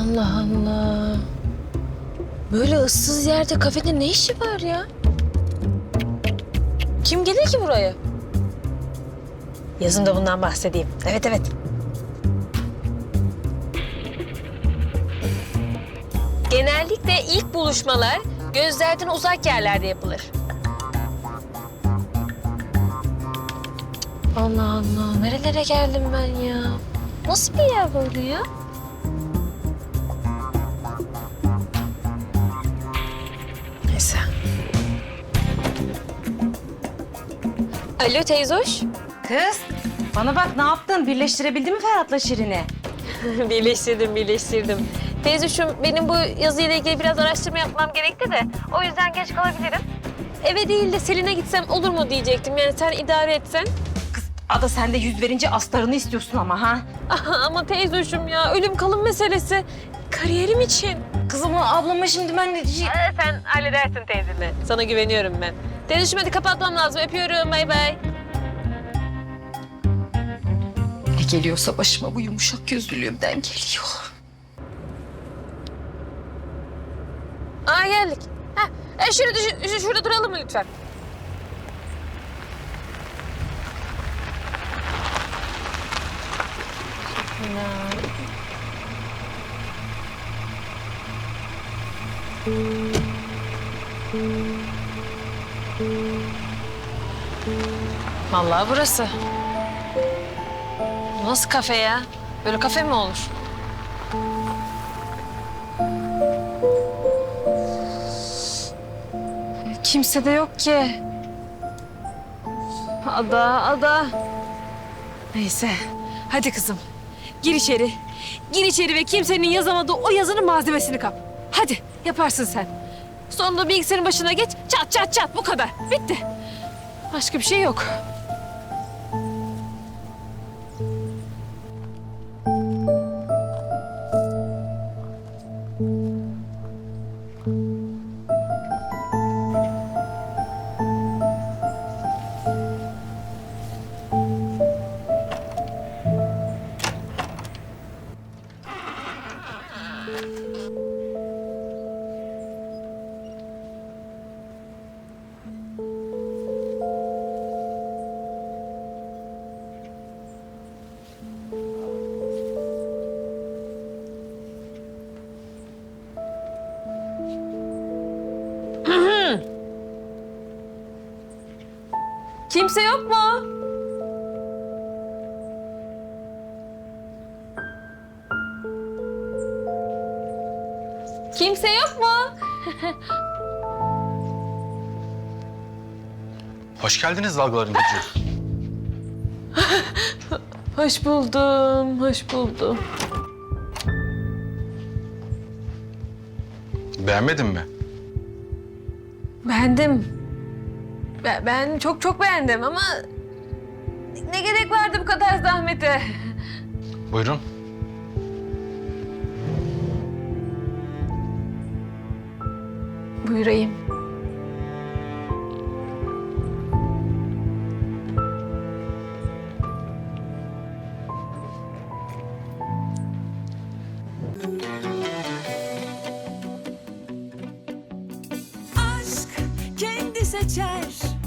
Allah Allah. Böyle ıssız yerde kafede ne işi var ya? Kim gelir ki buraya? Yazın da bundan bahsedeyim. Evet evet. Genellikle ilk buluşmalar gözlerden uzak yerlerde yapılır. Allah Allah. Nerelere geldim ben ya? Nasıl bir yer böyle ya? Neyse. Alo teyze hoş. Kız bana bak ne yaptın? Birleştirebildin mi Ferhat'la Şirin'i? birleştirdim, birleştirdim. Teyzeciğim benim bu yazıyla ilgili biraz araştırma yapmam gerekti de o yüzden geç kalabilirim. Eve değil de Selin'e gitsem olur mu diyecektim. Yani sen idare etsen. Kız Ada sen de yüz verince astarını istiyorsun ama ha? Ama teyzeciğim ya ölüm kalım meselesi. Kariyerim için. Kızım ablama şimdi ben şey- sen halledersin teyzemi. Sana güveniyorum ben. Teyzeciğim hadi kapatmam lazım. Öpüyorum. Bay bay. Ne geliyorsa başıma bu yumuşak gözlülüğümden geliyor. Aa geldik. Heh, e, şurada, şu- şurada duralım mı lütfen? Vallahi burası. Bu Nasıl kafe ya? Böyle kafe mi olur? Kimse de yok ki. Ada, ada. Neyse. Hadi kızım. Gir içeri. Gir içeri ve kimsenin yazamadığı o yazının malzemesini kap. Hadi yaparsın sen. Sonra bilgisayarın başına geç. Çat çat çat bu kadar. Bitti. Başka bir şey yok. Kimse yok mu? Kimse yok mu? Hoş geldiniz dalgaların gücü. Hoş buldum, hoş buldum. Beğenmedin mi? Beğendim. Ben, ben çok çok beğendim ama ne gerek vardı bu kadar zahmete? Buyurun. Buyurayım. seçer.